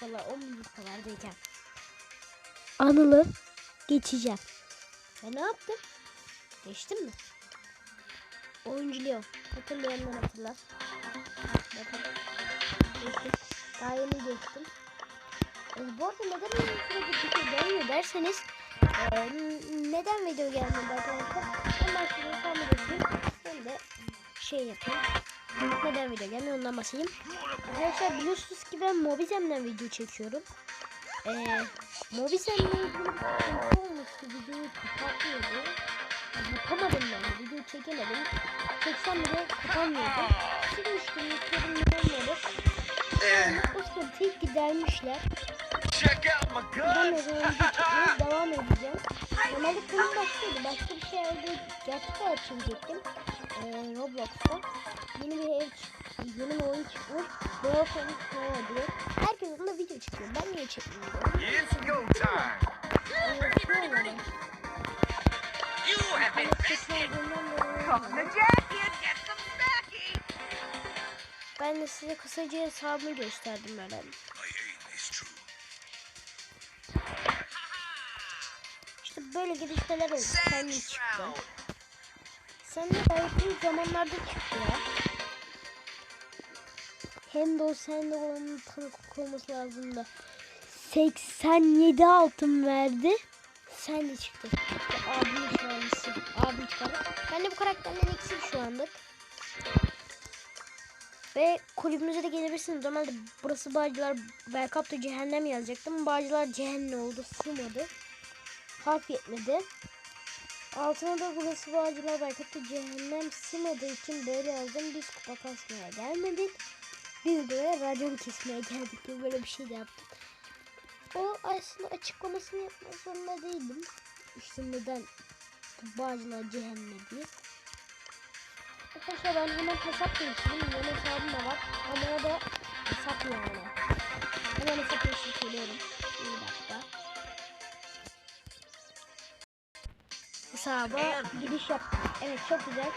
kupalar 10 bin kupalardayken Anıl'ı geçeceğim. Ve ne yaptım? Geçtim mi? Oyuncu Leo. Hatırlayanlar hatırlar. Bakın. Geçtim. Daha yeni geçtim. E, bu arada neden uzun süredir video gelmiyor derseniz e, neden video gelmedi arkadaşlar? Hemen size edeyim. Hem de şey yapayım. Neden video gelmiyor ondan bahsedeyim. Arkadaşlar biliyorsunuz ki ben Mobizem'den video çekiyorum. Ee, Mobizem'le ilgili bir olmuştu. Videoyu kapatmıyordu. Yapamadım ben. Video çekemedim. Çeksem bile kapanmıyordu. Silmiştim. Yükledim olmadı. O sıkıntıyı gidermişler. Ben de çekmeye devam edeceğim. Normalde konu başkaydı. Başka bir şey oldu. Gerçek hayat Ee, Roblox'ta. Yeni bir ev. Yeni bir oyun çıkmış. Brawl Stars diye. Herkes onunla video çekiyor. Ben niye çekmiyorum? It's go time. You have been Come the jacket. Get some snacking. Ben de size kısaca hesabımı gösterdim böyle. İşte böyle girişler oldu. Kendi çıktı. Sen de belki zamanlarda çıktı ya. Hem de o sende onun tanık olması lazım da. 87 altın verdi. Sen de çıktı. İşte abim şu anlısı. Abim çıkardı. Ben de bu karakterden eksik şu anlık. Ve kulübümüze de gelebilirsiniz. Normalde burası Bağcılar to Cehennem yazacaktım. Bağcılar Cehennem oldu. Sığmadı. Harf yetmedi. Altına da burası Bağcılar Welcome to Cehennem sığmadığı için böyle yazdım. Biz kupa kasmaya gelmedik. Biz buraya racon kesmeye geldik böyle bir şey de yaptım. O aslında açıklamasını yapmak zorunda değildim. İşte neden Bağcılar Cehennem diye. Arkadaşlar ben hemen hesap değiştirdim. Yeni hesabım da var. Ama o da hesap yani. Hemen hesap değiştirip. Bir dakika. Hesaba giriş yaptım. Evet çok güzel.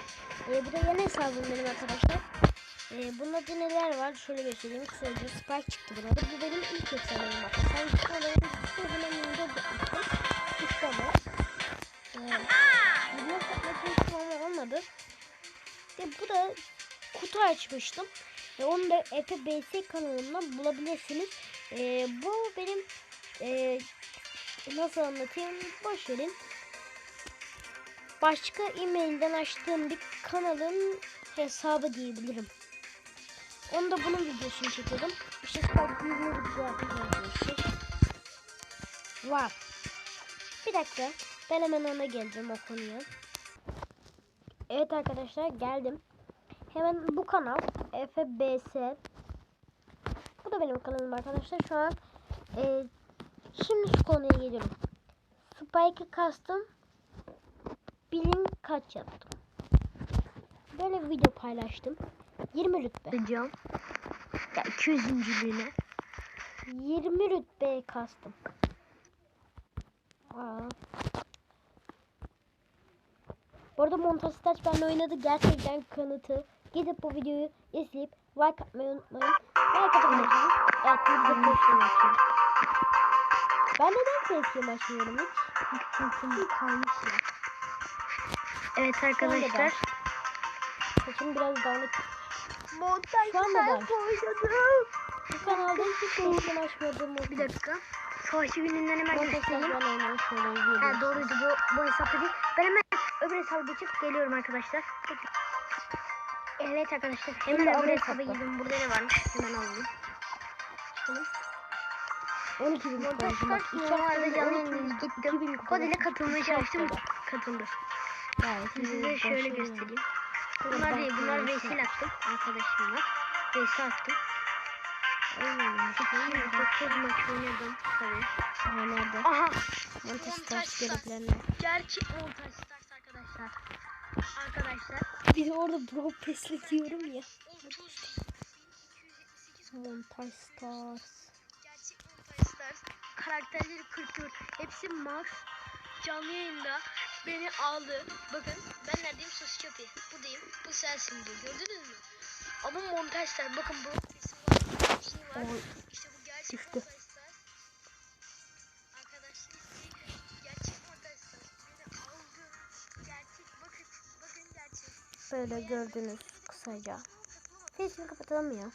Ee, bu da yeni hesabım benim arkadaşlar. Ee, bunun adı neler var? Şöyle göstereyim. Kısaca Spike çıktı buna. Bu benim ilk hesabım bak. Sen gittin olayın üstüne hemen. İşte ama. Ee, video yapmak çalıştım ama olmadı. Ve bu da kutu açmıştım. Ve onu da Efe BS kanalımdan bulabilirsiniz. Ee, bu benim ee, nasıl anlatayım? Boş verin. Başka e-mailden açtığım bir kanalın hesabı diyebilirim. Onu da bunun videosunu çekiyordum. İşte yüzünü video arkadaşlar. Var. Bir dakika. Ben hemen ona geleceğim o konuya. Evet arkadaşlar geldim. Hemen bu kanal FBS. Bu da benim kanalım arkadaşlar. Şu an e, şimdi şu konuya geliyorum. Spike'ı kastım. Bilin kaç yaptım. Böyle bir video paylaştım. 20 rütbe. Hocam. Ya 200 inciliğine. 20 rütbe kastım. Aa. Bu arada Montaj Staç benimle oynadı. Gerçekten kanıtı. Gidip bu videoyu izleyip like atmayı unutmayın. Like atabilirsiniz. Evet bir de koştum açıyorum. Ben neden sesli açmıyorum hiç? Çünkü kalmış ya. Evet arkadaşlar. Saçım biraz dağınık. Montaj Şu anda da. koydum. Bu kanalda hiç sesli açmadığım Bir dakika. Savaşı gününden hemen göstereyim. ben Ha, doğruydu bu, bu hesapta değil. Ben hemen öbür hesaba geçip geliyorum arkadaşlar. Evet arkadaşlar hemen Şimdi öbür hesaba girdim. Burada ne varmış? Hemen alayım. 12 bin iki normalde haftada canlı 12 bin, yayına 2000 gittim. Kod ile katılmaya çalıştım. Katıldı. İyi Size şöyle göstereyim. Bunlar değil. Bunlar vesil attım arkadaşımla. Vesil attım. Aynen. Şimdi 9 maç oynadım tabii. Aha nerede? Aha. Montaj Stars gereklerine. Gerçek montaj stars arkadaşlar. Arkadaşlar. Bir de orada bro pesle diyorum ya. 30. Montaj Stars. Gerçek montaj stars. Karakterleri 44. Hepsi max. Canlı yayında beni aldı. Bakın ben neredeyim sus çöpü. Buradayım. Bu sensin diyor. Gördünüz mü? Ama montaj stars. Bakın bu var. Bir şey var. Oy. İşte bu gerçek Gerçek Düştü. arkadaşlar. Arkadaşlar istek gerçek arkadaşlar. Beni aldı. Gerçek bakın. Bakın gerçek. Böyle gördünüz kısaca. Sesini kapatalım ya.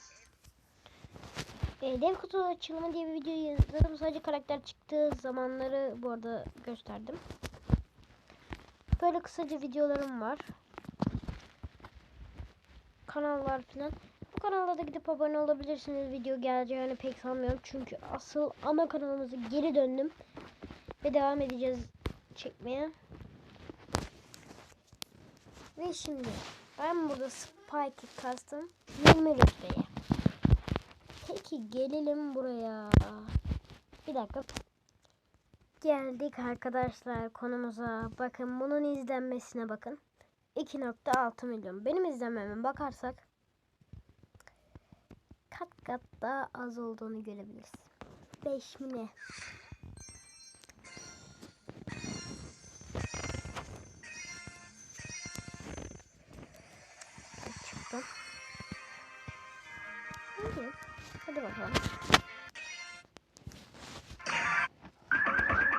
E, dev kutu açılımı diye bir video yazdım. Sadece karakter çıktığı zamanları bu arada gösterdim. Böyle kısaca videolarım var. Kanal var filan. Bu kanalda da gidip abone olabilirsiniz. Video geleceğini pek sanmıyorum. Çünkü asıl ana kanalımıza geri döndüm. Ve devam edeceğiz çekmeye. Ve şimdi ben burada Spike'ı kastım 20 rütbeye. Peki gelelim buraya. Bir dakika. Geldik arkadaşlar konumuza. Bakın bunun izlenmesine bakın. 2.6 milyon. Benim izlenmeme bakarsak kat kat daha az olduğunu görebiliriz. 5 mi ne? Hadi bakalım.